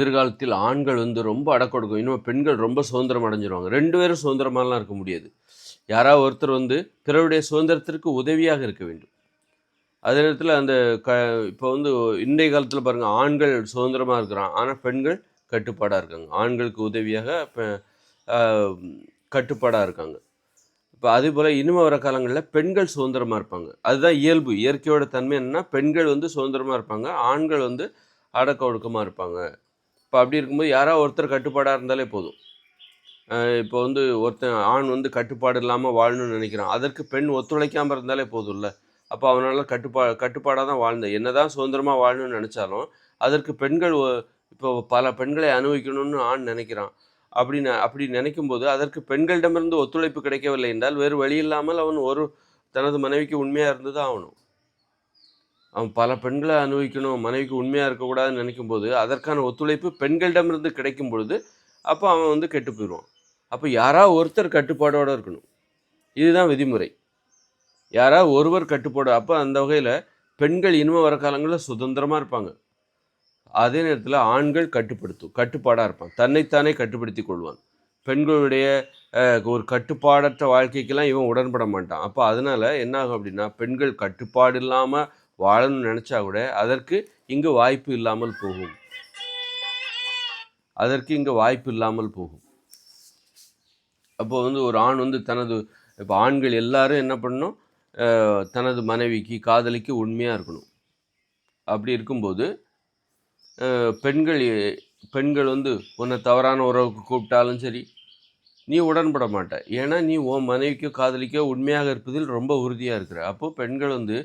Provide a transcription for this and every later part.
எதிர்காலத்தில் ஆண்கள் வந்து ரொம்ப அடக்கொடுக்கும் இன்னும் பெண்கள் ரொம்ப சுதந்திரம் அடைஞ்சிருவாங்க. ரெண்டு பேரும் சுதந்திரமாலாம் இருக்க முடியாது. யாராவது ஒருத்தர் வந்து பிறருடைய சுதந்திரத்திற்கு உதவியாக இருக்க வேண்டும். அதே நேரத்தில் அந்த க இப்போ வந்து இன்றைய காலத்தில் பாருங்கள் ஆண்கள் சுதந்திரமாக இருக்கிறான் ஆனால் பெண்கள் கட்டுப்பாடாக இருக்காங்க. ஆண்களுக்கு உதவியாக இப்போ கட்டுப்பாடாக இருக்காங்க. இப்போ அதே போல் இனிமே வர காலங்களில் பெண்கள் சுதந்திரமாக இருப்பாங்க. அதுதான் இயல்பு. இயற்கையோட தன்மை என்னன்னா பெண்கள் வந்து சுதந்திரமாக இருப்பாங்க. ஆண்கள் வந்து அடக்க ஒடுக்கமாக இருப்பாங்க. இப்போ அப்படி இருக்கும்போது யாராவது ஒருத்தர் கட்டுப்பாடாக இருந்தாலே போதும். இப்போ வந்து ஒருத்தன் ஆண் வந்து கட்டுப்பாடு இல்லாமல் வாழணும்னு நினைக்கிறான். அதற்கு பெண் ஒத்துழைக்காமல் இருந்தாலே போதும்ல. அப்போ அவனால் கட்டுப்பா கட்டுப்பாடாக தான் வாழ்ந்த. என்னதான் சுதந்திரமாக வாழணும்னு நினச்சாலும் அதற்கு பெண்கள் இப்போ பல பெண்களை அனுபவிக்கணும்னு ஆண் நினைக்கிறான். அப்படி ந- அப்படி நினைக்கும் போது அதற்கு பெண்களிடமிருந்து ஒத்துழைப்பு கிடைக்கவில்லை என்றால் வேறு வழி இல்லாமல் அவன் ஒரு தனது மனைவிக்கு உண்மையாக இருந்து தான் ஆகணும். அவன் பல பெண்களை அனுபவிக்கணும் மனைவிக்கு உண்மையாக இருக்கக்கூடாதுன்னு நினைக்கும் போது அதற்கான ஒத்துழைப்பு பெண்களிடமிருந்து கிடைக்கும் பொழுது அப்போ அவன் வந்து கெட்டு போயிடுவான். அப்போ யாராவது ஒருத்தர் கட்டுப்பாடோடு இருக்கணும். இதுதான் விதிமுறை. யாராவது ஒருவர் கட்டுப்பாடு அப்போ அந்த வகையில் பெண்கள் இனிமே வர காலங்களில் சுதந்திரமாக இருப்பாங்க. அதே நேரத்தில் ஆண்கள் கட்டுப்படுத்தும் கட்டுப்பாடாக இருப்பான் தன்னைத்தானே கட்டுப்படுத்தி கொள்வான். பெண்களுடைய ஒரு கட்டுப்பாடற்ற வாழ்க்கைக்கெல்லாம் இவன் உடன்பட மாட்டான். அப்போ அதனால் என்ன ஆகும் அப்படின்னா பெண்கள் கட்டுப்பாடு இல்லாமல் வாழணும்னு நினச்சா கூட அதற்கு இங்கு வாய்ப்பு இல்லாமல் போகும். அதற்கு இங்கே வாய்ப்பு இல்லாமல் போகும். அப்போது வந்து ஒரு ஆண் வந்து தனது இப்போ ஆண்கள் எல்லாரும் என்ன பண்ணணும்? தனது மனைவிக்கு காதலிக்கு உண்மையாக இருக்கணும். அப்படி இருக்கும்போது பெண்கள் பெண்கள் வந்து உன்னை தவறான உறவுக்கு கூப்பிட்டாலும் சரி நீ உடன்பட மாட்ட. ஏன்னா நீ உன் மனைவிக்கோ காதலிக்கோ உண்மையாக இருப்பதில் ரொம்ப உறுதியாக இருக்கிற. அப்போது பெண்கள் வந்து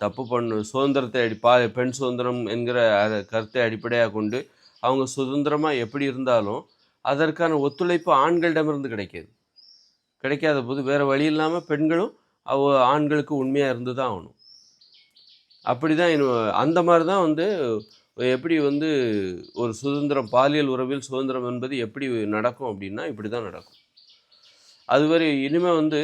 தப்பு பண்ணு சுதந்திரத்தை அடி பா பெண் சுதந்திரம் என்கிற அதை கருத்தை அடிப்படையாக கொண்டு அவங்க சுதந்திரமாக எப்படி இருந்தாலும் அதற்கான ஒத்துழைப்பு ஆண்களிடமிருந்து கிடைக்காது. கிடைக்காத போது வேறு வழி இல்லாமல் பெண்களும் அவ ஆண்களுக்கு உண்மையாக இருந்து தான் ஆகணும். அப்படி தான் அந்த மாதிரி தான் வந்து எப்படி வந்து ஒரு சுதந்திரம் பாலியல் உறவில் சுதந்திரம் என்பது எப்படி நடக்கும் அப்படின்னா இப்படி தான் நடக்கும். அதுவரை இனிமேல் வந்து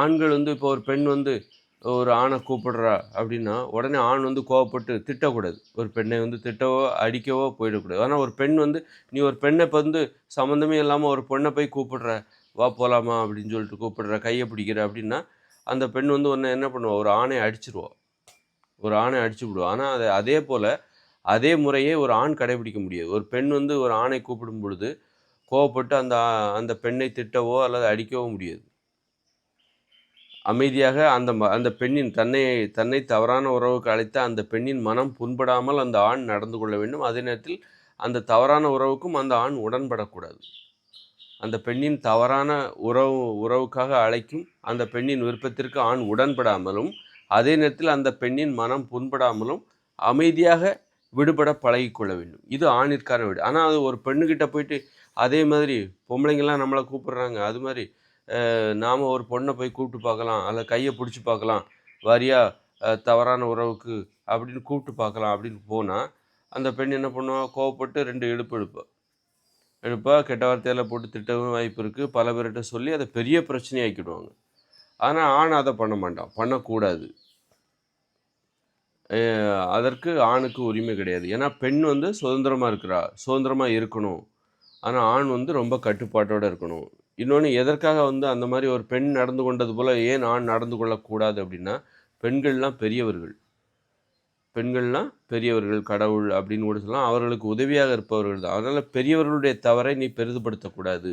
ஆண்கள் வந்து இப்போ ஒரு பெண் வந்து ஒரு ஆணை கூப்பிடுறா அப்படின்னா உடனே ஆண் வந்து கோவப்பட்டு திட்டக்கூடாது. ஒரு பெண்ணை வந்து திட்டவோ அடிக்கவோ போயிடக்கூடாது. ஆனால் ஒரு பெண் வந்து நீ ஒரு பெண்ணை இப்போ வந்து சம்மந்தமே இல்லாமல் ஒரு பொண்ணை போய் கூப்பிடுற வா போகலாமா அப்படின்னு சொல்லிட்டு கூப்பிடுற கையை பிடிக்கிற அப்படின்னா அந்த பெண் வந்து உன்னை என்ன பண்ணுவா? ஒரு ஆணை அடிச்சிருவா. ஒரு ஆணை அடிச்சு விடுவோம் ஆனால் அதை அதே போல் அதே முறையே ஒரு ஆண் கடைபிடிக்க முடியாது. ஒரு பெண் வந்து ஒரு ஆணை கூப்பிடும் பொழுது கோவப்பட்டு அந்த அந்த பெண்ணை திட்டவோ அல்லது அடிக்கவோ முடியாது. அமைதியாக அந்த ம- அந்த பெண்ணின் தன்னை தன்னை தவறான உறவுக்கு அழைத்த அந்த பெண்ணின் மனம் புண்படாமல் அந்த ஆண் நடந்து கொள்ள வேண்டும். அதே நேரத்தில் அந்த தவறான உறவுக்கும் அந்த ஆண் உடன்படக்கூடாது. அந்த பெண்ணின் தவறான உறவு உறவுக்காக அழைக்கும் அந்த பெண்ணின் விருப்பத்திற்கு ஆண் உடன்படாமலும் அதே நேரத்தில் அந்த பெண்ணின் மனம் புண்படாமலும் அமைதியாக விடுபட பழகிக்கொள்ள வேண்டும். இது ஆணிற்கான வீடு. ஆனால் அது ஒரு பெண்ணுக்கிட்ட போயிட்டு அதே மாதிரி பொம்பளைங்கள்லாம் நம்மளை கூப்பிடுறாங்க. அது மாதிரி நாம் ஒரு பொண்ணை போய் கூப்பிட்டு பார்க்கலாம். அல்ல கையை பிடிச்சி பார்க்கலாம். வரியா தவறான உறவுக்கு அப்படின்னு கூப்பிட்டு பார்க்கலாம் அப்படின்னு போனால் அந்த பெண் என்ன பண்ணுவா? கோவப்பட்டு ரெண்டு இழுப்பு எடுப்பா எடுப்பா கெட்ட வார்த்தையில் போட்டு திட்டவும் வாய்ப்பு இருக்குது பல பேர்கிட்ட சொல்லி அதை பெரிய பிரச்சனையாக்கிடுவாங்க. ஆனால் ஆண் அதை பண்ண மாட்டான். பண்ணக்கூடாது. அதற்கு ஆணுக்கு உரிமை கிடையாது. ஏன்னா பெண் வந்து சுதந்திரமாக இருக்கிறா. சுதந்திரமாக இருக்கணும். ஆனால் ஆண் வந்து ரொம்ப கட்டுப்பாட்டோடு இருக்கணும். இன்னொன்று எதற்காக வந்து அந்த மாதிரி ஒரு பெண் நடந்து கொண்டது போல் ஏன் ஆண் நடந்து கொள்ளக்கூடாது அப்படின்னா பெண்கள்லாம் பெரியவர்கள். பெண்கள்லாம் பெரியவர்கள் கடவுள் அப்படின்னு கூட சொல்லலாம். அவர்களுக்கு உதவியாக இருப்பவர்கள் தான். அதனால் பெரியவர்களுடைய தவறை நீ பெரிதுபடுத்தக்கூடாது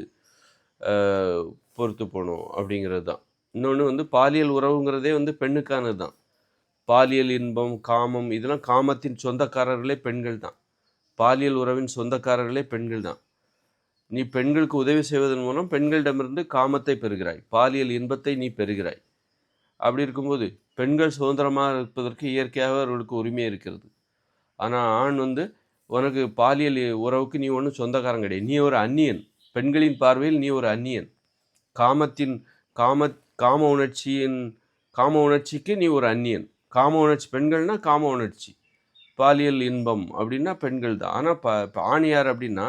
பொறுத்து போகணும் அப்படிங்கிறது தான். இன்னொன்று வந்து பாலியல் உறவுங்கிறதே வந்து பெண்ணுக்கானது தான். பாலியல் இன்பம் காமம் இதெல்லாம் காமத்தின் சொந்தக்காரர்களே பெண்கள் தான். பாலியல் உறவின் சொந்தக்காரர்களே பெண்கள் தான். நீ பெண்களுக்கு உதவி செய்வதன் மூலம் பெண்களிடமிருந்து காமத்தை பெறுகிறாய். பாலியல் இன்பத்தை நீ பெறுகிறாய். அப்படி இருக்கும்போது பெண்கள் சுதந்திரமாக இருப்பதற்கு இயற்கையாக அவர்களுக்கு உரிமை இருக்கிறது. ஆனால் ஆண் வந்து உனக்கு பாலியல் உறவுக்கு நீ ஒன்றும் சொந்தக்காரன் கிடையாது. நீ ஒரு அந்நியன். பெண்களின் பார்வையில் நீ ஒரு அந்நியன். காமத்தின் காம காம உணர்ச்சியின் காம உணர்ச்சிக்கு நீ ஒரு அந்நியன். காம உணர்ச்சி பெண்கள்னா காம உணர்ச்சி. பாலியல் இன்பம் அப்படின்னா பெண்கள் தான் ஆனால் ப ஆணியார் ஆண் யார் அப்படின்னா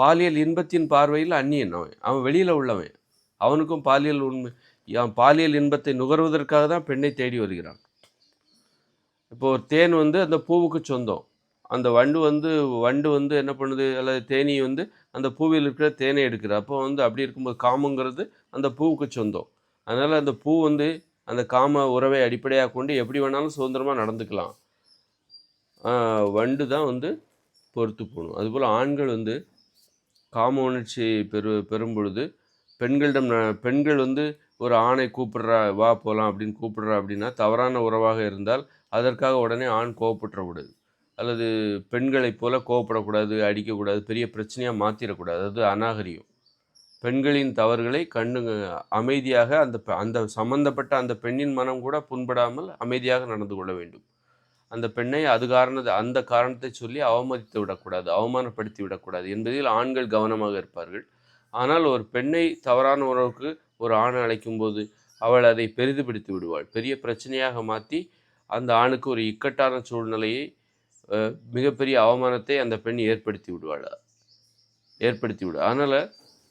பாலியல் இன்பத்தின் பார்வையில் அந்நியன் அவன். அவன் வெளியில் உள்ளவன். அவனுக்கும் பாலியல் உண்மை அவன் பாலியல் இன்பத்தை நுகர்வதற்காக தான் பெண்ணை தேடி வருகிறான். இப்போ ஒரு தேன் வந்து அந்த பூவுக்கு சொந்தம். அந்த வண்டு வந்து வண்டு வந்து என்ன பண்ணுது? அல்லது தேனி வந்து அந்த பூவில் இருக்கிற தேனை எடுக்குது. அப்போ வந்து அப்படி இருக்கும்போது காமங்கிறது அந்த பூவுக்கு சொந்தம். அதனால் அந்த பூ வந்து அந்த காம உறவை அடிப்படையாக கொண்டு எப்படி வேணாலும் சுதந்திரமாக நடந்துக்கலாம். வண்டு தான் வந்து பொறுத்து போகணும். அதுபோல் ஆண்கள் வந்து காம உணர்ச்சி பெரு பெறும் பொழுது பெண்களிடம் ந- பெண்கள் வந்து ஒரு ஆணை கூப்பிடுறா வா போகலாம் அப்படின்னு கூப்பிடுறா அப்படின்னா தவறான உறவாக இருந்தால் அதற்காக உடனே ஆண் கோவப்பட்டுறக்கூடாது. அல்லது பெண்களைப் போல கோவப்படக்கூடாது அடிக்கக்கூடாது பெரிய பிரச்சனையாக மாற்றிடக்கூடாது அது அநாகரியம் பெண்களின் தவறுகளை கண்ணு அமைதியாக அந்த அந்த சம்பந்தப்பட்ட அந்த பெண்ணின் மனம் கூட புண்படாமல் அமைதியாக நடந்து கொள்ள வேண்டும். அந்த பெண்ணை அது காரணத்தை அந்த காரணத்தை சொல்லி அவமதித்து விடக்கூடாது அவமானப்படுத்தி விடக்கூடாது என்பதில் ஆண்கள் கவனமாக இருப்பார்கள். ஆனால் ஒரு பெண்ணை தவறான உறவுக்கு ஒரு ஆணை அழைக்கும் போது அவள் அதை பெரிதுபிடித்து விடுவாள். பெரிய பிரச்சனையாக மாற்றி அந்த ஆணுக்கு ஒரு இக்கட்டான சூழ்நிலையை மிகப்பெரிய அவமானத்தை அந்த பெண் ஏற்படுத்தி விடுவாள். ஏற்படுத்தி விடு. அதனால்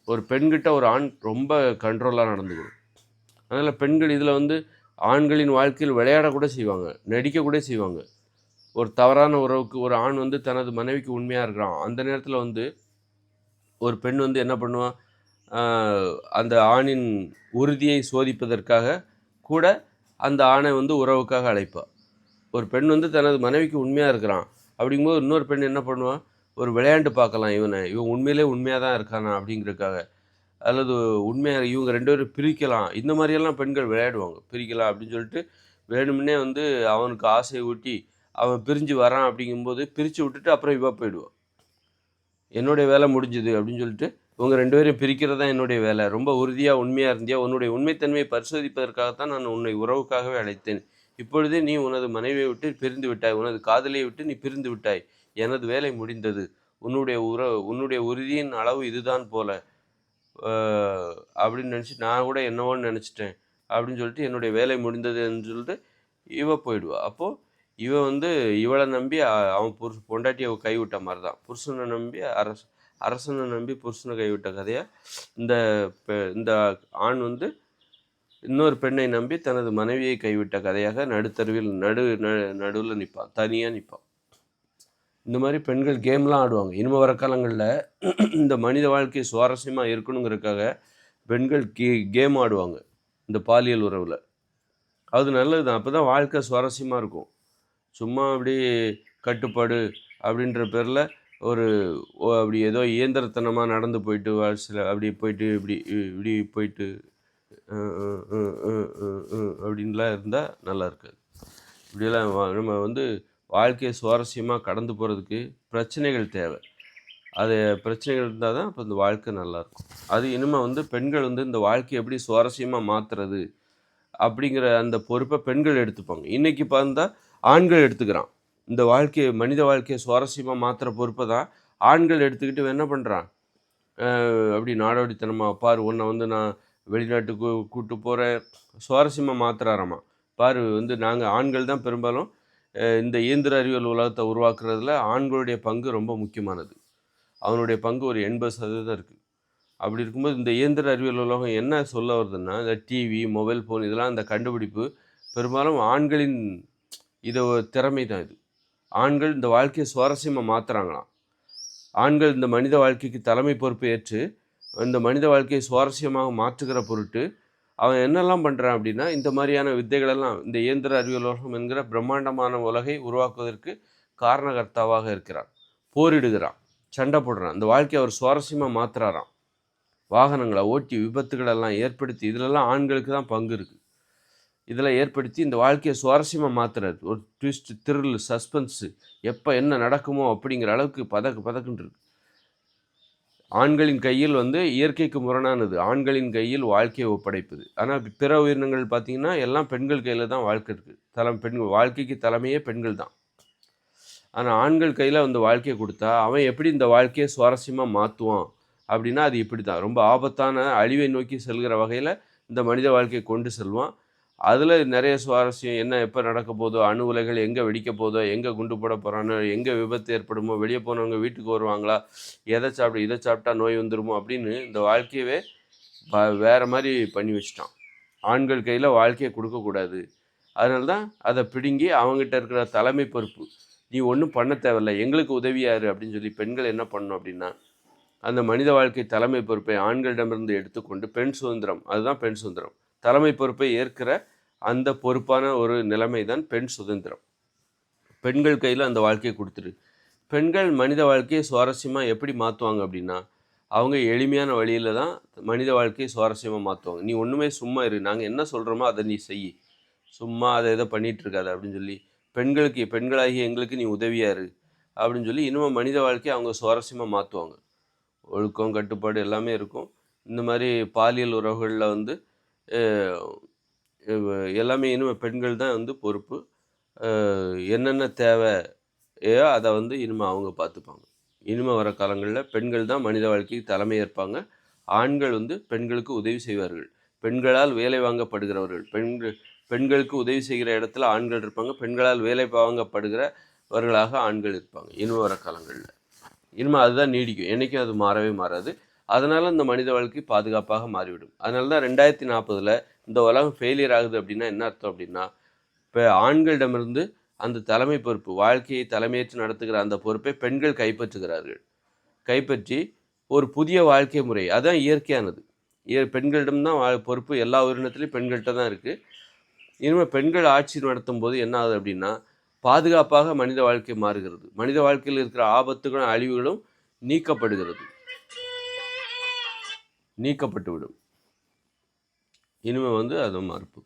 ஒரு பெண்கிட்ட ஒரு ஆண் ரொம்ப கண்ட்ரோலாக நடந்துக்கணும். அதனால் பெண்கள் இதில் வந்து ஆண்களின் வாழ்க்கையில் விளையாடக்கூட செய்வாங்க நடிக்க கூட செய்வாங்க. ஒரு தவறான உறவுக்கு ஒரு ஆண் வந்து தனது மனைவிக்கு உண்மையாக இருக்கிறான். அந்த நேரத்தில் வந்து ஒரு பெண் வந்து என்ன பண்ணுவான் அந்த ஆணின் உறுதியை சோதிப்பதற்காக கூட அந்த ஆணை வந்து உறவுக்காக அழைப்பாள் ஒரு பெண் வந்து தனது மனைவிக்கு உண்மையாக இருக்கிறான் அப்படிங்கும்போது இன்னொரு பெண் என்ன பண்ணுவான் ஒரு விளையாண்டு பார்க்கலாம் இவனை. இவன் உண்மையிலே உண்மையாக தான் இருக்கானா அப்படிங்கிறதுக்காக. அல்லது உண்மையாக இவங்க ரெண்டு பேரும் பிரிக்கலாம். இந்த மாதிரியெல்லாம் பெண்கள் விளையாடுவாங்க. பிரிக்கலாம் அப்படின்னு சொல்லிட்டு வேணும்னே வந்து அவனுக்கு ஆசையை ஊட்டி அவன் பிரிஞ்சு வரான் அப்படிங்கும்போது பிரித்து விட்டுட்டு அப்புறம் இவா போயிடுவான் என்னுடைய வேலை முடிஞ்சுது அப்படின்னு சொல்லிட்டு இவங்க ரெண்டு பேரும் பிரிக்கிறது தான் என்னுடைய வேலை. ரொம்ப உறுதியாக உண்மையாக இருந்தியா? உன்னுடைய உண்மைத்தன்மையை பரிசோதிப்பதற்காகத்தான் நான் உன்னை உறவுக்காகவே அழைத்தேன். இப்பொழுதே நீ உனது மனைவியை விட்டு பிரிந்து விட்டாய். உனது காதலியை விட்டு நீ பிரிந்து விட்டாய். எனது வேலை முடிந்தது. உன்னுடைய உற உன்னுடைய உறுதியின் அளவு இதுதான் போல. அப்படின்னு நினச்சி நான் கூட என்னவோன்னு நினச்சிட்டேன். அப்படின்னு சொல்லிட்டு என்னுடைய வேலை முடிந்ததுன்னு சொல்லிட்டு இவ போயிடுவா. அப்போது இவ வந்து இவளை நம்பி அவன் புருஷ பொண்டாட்டியை கைவிட்ட மாதிரி தான் புருஷனை நம்பி அரச அரசனை நம்பி புருஷனை கைவிட்ட கதையாக இந்த பெ- இந்த ஆண் வந்து இன்னொரு பெண்ணை நம்பி தனது மனைவியை கைவிட்ட கதையாக நடுத்தருவில் நடு நடுவில் நிற்பான் தனியாக நிற்பான் இந்த மாதிரி பெண்கள் கேம்லாம் ஆடுவாங்க. இனிமே வர காலங்களில் இந்த மனித வாழ்க்கை சுவாரஸ்யமாக இருக்கணுங்கிறதுக்காக பெண்கள் கே கேம் ஆடுவாங்க. இந்த பாலியல் உறவில். அது நல்லது தான் அப்போ தான் வாழ்க்கை சுவாரஸ்யமாக இருக்கும். சும்மா அப்படி கட்டுப்பாடு அப்படின்ற பேரில் ஒரு ஓ, அப்படி ஏதோ இயந்திரத்தனமாக நடந்து போயிட்டு வா- சில அப்படி போயிட்டு இப்படி இப்படி போயிட்டு அப்படின்லாம் இருந்தால் நல்லா இருக்காது. இப்படியெல்லாம் நம்ம வந்து வாழ்க்கையை சுவாரஸ்யமாக கடந்து போகிறதுக்கு பிரச்சனைகள் தேவை. அது பிரச்சனைகள் இருந்தால் தான் இப்போ இந்த வாழ்க்கை நல்லாயிருக்கும் அது இனிமேல் வந்து பெண்கள் வந்து இந்த வாழ்க்கையை எப்படி சுவாரஸ்யமாக மாற்றுறது அப்படிங்கிற அந்த பொறுப்பை பெண்கள் எடுத்துப்பாங்க. இன்னைக்கு பார்த்தா ஆண்கள் எடுத்துக்கிறான். இந்த வாழ்க்கையை மனித வாழ்க்கையை சுவாரஸ்யமாக மாற்றுற பொறுப்பை தான் ஆண்கள் எடுத்துக்கிட்டு என்ன பண்ணுறான் அப்படி நாடோடித்தனமாக பாரு உன்னை வந்து நான் வெளிநாட்டுக்கு கூப்பிட்டு போகிறேன் சுவாரஸ்யமாக மாற்றுறாராமா பாரு வந்து நாங்கள் ஆண்கள் தான் பெரும்பாலும் இந்த இயந்திர அறிவியல் உலகத்தை உருவாக்குறதுல ஆண்களுடைய பங்கு ரொம்ப முக்கியமானது. அவனுடைய பங்கு ஒரு எண்பது சதவீதம் இருக்குது அப்படி இருக்கும்போது இந்த இயந்திர அறிவியல் உலகம் என்ன சொல்ல வருதுன்னா இந்த டிவி மொபைல் ஃபோன் இதெல்லாம் இந்த கண்டுபிடிப்பு பெரும்பாலும் ஆண்களின் இதை ஒரு திறமை தான் இது. ஆண்கள் இந்த வாழ்க்கையை சுவாரஸ்யமாக மாற்றுறாங்களாம் ஆண்கள் இந்த மனித வாழ்க்கைக்கு தலைமை பொறுப்பை ஏற்று இந்த மனித வாழ்க்கையை சுவாரஸ்யமாக மாற்றுகிற பொருட்டு அவன் என்னெல்லாம் பண்ணுறான் அப்படின்னா இந்த மாதிரியான வித்தைகளெல்லாம் இந்த இயந்திர அறிவியல் உலகம் என்கிற பிரம்மாண்டமான உலகை உருவாக்குவதற்கு காரணகர்த்தாவாக இருக்கிறான். போரிடுகிறான். சண்டை போடுறான். இந்த வாழ்க்கையை அவர் சுவாரஸ்யமாக மாற்றுறாராம் வாகனங்களை ஓட்டி விபத்துகளெல்லாம் ஏற்படுத்தி இதிலெல்லாம் ஆண்களுக்கு தான் பங்கு இருக்குது இதில் ஏற்படுத்தி இந்த வாழ்க்கையை சுவாரஸ்யமாக மாற்றுறாரு ஒரு ட்விஸ்ட் த்ரில் சஸ்பென்ஸு எப்போ என்ன நடக்குமோ அப்படிங்கிற அளவுக்கு பதக்கு பதக்குன்னு இருக்கு. ஆண்களின் கையில் வந்து இயற்கைக்கு முரணானது. ஆண்களின் கையில் வாழ்க்கையை ஒப்படைப்பது. ஆனால் பிற உயிரினங்கள் பார்த்தீங்கன்னா எல்லாம் பெண்கள் கையில் தான் வாழ்க்கை இருக்குது தலம் பெண்கள் வாழ்க்கைக்கு தலைமையே பெண்கள் தான். ஆனால் ஆண்கள் கையில் அந்த வாழ்க்கையை கொடுத்தா அவன் எப்படி இந்த வாழ்க்கையை சுவாரஸ்யமாக மாற்றுவான் அப்படின்னா அது இப்படி தான் ரொம்ப ஆபத்தான அழிவை நோக்கி செல்கிற வகையில் இந்த மனித வாழ்க்கையை கொண்டு செல்வான். அதில் நிறைய சுவாரஸ்யம் என்ன எப்போ நடக்க போதோ அணு உலைகள் எங்கே வெடிக்க போதோ எங்கே குண்டு போட போகிறானோ எங்கே விபத்து ஏற்படுமோ வெளியே போனவங்க வீட்டுக்கு வருவாங்களா எதை சாப்பிட்டு இதை சாப்பிட்டா நோய் வந்துடுமோ அப்படின்னு இந்த வாழ்க்கையவே வேறு மாதிரி பண்ணி வச்சிட்டான். ஆண்கள் கையில் வாழ்க்கையை கொடுக்கக்கூடாது அதனால தான் அதை பிடுங்கி அவங்ககிட்ட இருக்கிற தலைமை பொறுப்பு நீ ஒன்றும் பண்ண தேவையில்ல எங்களுக்கு உதவியாரு அப்படின்னு சொல்லி பெண்கள் என்ன பண்ணணும் அப்படின்னா அந்த மனித வாழ்க்கை தலைமை பொறுப்பை ஆண்களிடமிருந்து எடுத்துக்கொண்டு பெண் சுதந்திரம் அதுதான் பெண் சுதந்திரம். தலைமை பொறுப்பை ஏற்கிற அந்த பொறுப்பான ஒரு நிலைமை தான் பெண் சுதந்திரம். பெண்கள் கையில் அந்த வாழ்க்கையை கொடுத்துரு. பெண்கள் மனித வாழ்க்கையை சுவாரஸ்யமாக எப்படி மாற்றுவாங்க அப்படின்னா அவங்க எளிமையான வழியில் தான் மனித வாழ்க்கையை சுவாரஸ்யமாக மாற்றுவாங்க நீ ஒன்றுமே சும்மா இரு. நாங்கள் என்ன சொல்கிறோமோ அதை நீ செய். சும்மா அதை எதை பண்ணிகிட்ருக்காது அப்படின்னு சொல்லி பெண்களுக்கு பெண்களாகிய எங்களுக்கு நீ உதவியாக இரு அப்படின்னு சொல்லி இன்னும் மனித வாழ்க்கையை அவங்க சுவாரஸ்யமாக மாற்றுவாங்க ஒழுக்கம் கட்டுப்பாடு எல்லாமே இருக்கும். இந்த மாதிரி பாலியல் உறவுகளில் வந்து எல்லாமே இனிமேல் பெண்கள் தான் வந்து பொறுப்பு. என்னென்ன தேவையோ அதை வந்து இனிமேல் அவங்க பார்த்துப்பாங்க. இனிமேல் வர காலங்களில் பெண்கள் தான் மனித வாழ்க்கைக்கு தலைமை ஏற்பாங்க. ஆண்கள் வந்து பெண்களுக்கு உதவி செய்வார்கள். பெண்களால் வேலை வாங்கப்படுகிறவர்கள். பெண்கள் பெண்களுக்கு உதவி செய்கிற இடத்துல ஆண்கள் இருப்பாங்க. பெண்களால் வேலை வாங்கப்படுகிறவர்களாக ஆண்கள் இருப்பாங்க. இனிமே வர காலங்களில். இனிமேல் அதுதான் நீடிக்கும். என்றைக்கும் அது மாறவே மாறாது. அதனால் இந்த மனித வாழ்க்கை பாதுகாப்பாக மாறிவிடும். அதனால தான் ரெண்டாயிரத்தி நாற்பதில் இந்த உலகம் ஃபெயிலியர் ஆகுது அப்படின்னா என்ன அர்த்தம் அப்படின்னா இப்போ ஆண்களிடமிருந்து அந்த தலைமை பொறுப்பு வாழ்க்கையை தலைமையேற்று நடத்துகிற அந்த பொறுப்பை பெண்கள் கைப்பற்றுகிறார்கள். கைப்பற்றி ஒரு புதிய வாழ்க்கை முறை அதுதான் இயற்கையானது. இய- பெண்களிடம்தான் வா பொறுப்பு எல்லா உயிரினத்துலேயும் பெண்கள்கிட்ட தான் இருக்குது இனிமேல் பெண்கள் ஆட்சி நடத்தும் போது என்ன ஆகுது அப்படின்னா பாதுகாப்பாக மனித வாழ்க்கை மாறுகிறது. மனித வாழ்க்கையில் இருக்கிற ஆபத்துகளும் அழிவுகளும் நீக்கப்படுகிறது. நீக்கப்பட்டுவிடும். இனிமேல் இனிமே வந்து அது மறுப்பு